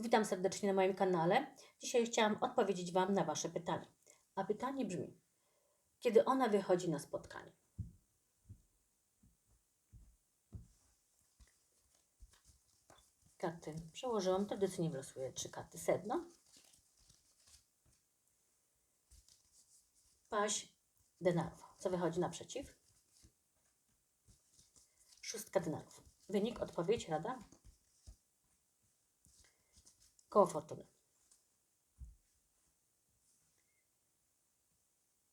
Witam serdecznie na moim kanale. Dzisiaj chciałam odpowiedzieć Wam na Wasze pytanie. A pytanie brzmi: kiedy ona wychodzi na spotkanie? Karty przełożyłam, tradycyjnie wylosuję trzy karty sedno. Paź denarów. Co wychodzi naprzeciw? Szóstka denarów. Wynik, odpowiedź, rada? Koło.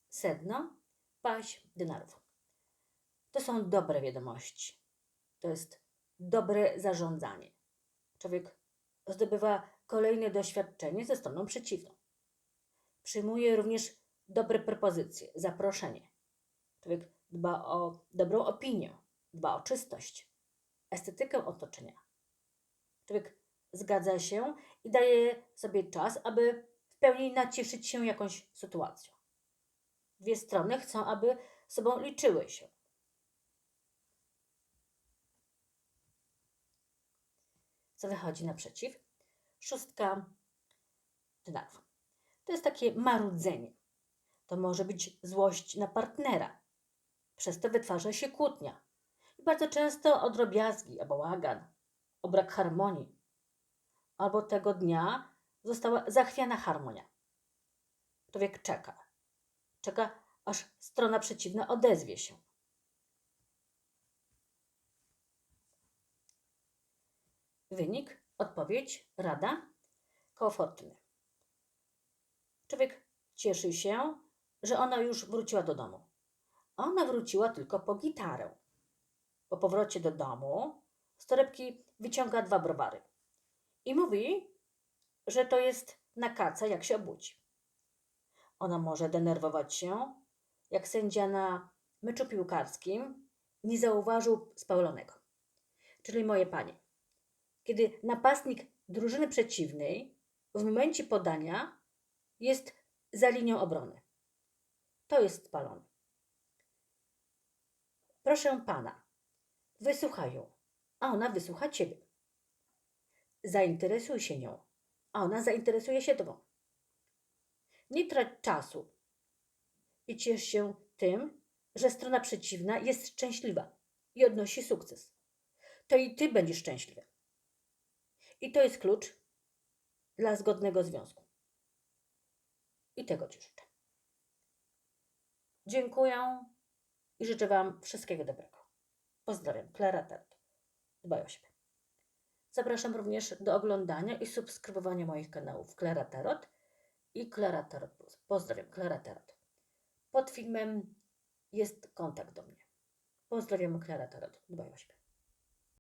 Sedno, paź denarów. To są dobre wiadomości. To jest dobre zarządzanie. Człowiek zdobywa kolejne doświadczenie ze stroną przeciwną. Przyjmuje również dobre propozycje, zaproszenie. Człowiek dba o dobrą opinię, dba o czystość, estetykę otoczenia. Człowiek zgadza się i daje sobie czas, aby w pełni nacieszyć się jakąś sytuacją. Dwie strony chcą, aby sobą liczyły się. Co wychodzi naprzeciw? Szóstka denarów. To jest takie marudzenie. To może być złość na partnera. Przez to wytwarza się kłótnia. I bardzo często o drobiazgi, o bałagan, o brak harmonii. Albo tego dnia została zachwiana harmonia. Człowiek czeka. Czeka, aż strona przeciwna odezwie się. Wynik, odpowiedź, rada, koło fortuny. Człowiek cieszy się, że ona już wróciła do domu. Ona wróciła tylko po gitarę. Po powrocie do domu z torebki wyciąga dwa browary i mówi, że to jest na kaca, jak się obudzi. Ona może denerwować się, jak sędzia na meczu piłkarskim nie zauważył spalonego. Czyli moje panie, kiedy napastnik drużyny przeciwnej w momencie podania jest za linią obrony. To jest spalony. Proszę pana, wysłuchaj ją, a ona wysłucha ciebie. Zainteresuj się nią, a ona zainteresuje się tobą. Nie trać czasu i ciesz się tym, że strona przeciwna jest szczęśliwa i odnosi sukces. To i ty będziesz szczęśliwy. I to jest klucz dla zgodnego związku. I tego ci życzę. Dziękuję i życzę Wam wszystkiego dobrego. Pozdrawiam, Klara Tarot. Dbaj o siebie. Zapraszam również do oglądania i subskrybowania moich kanałów Klara Tarot i Klara Tarot Plus. Pozdrawiam, Klara Tarot. Pod filmem jest kontakt do mnie. Pozdrawiam, Klara Tarot. Dbaj o siebie.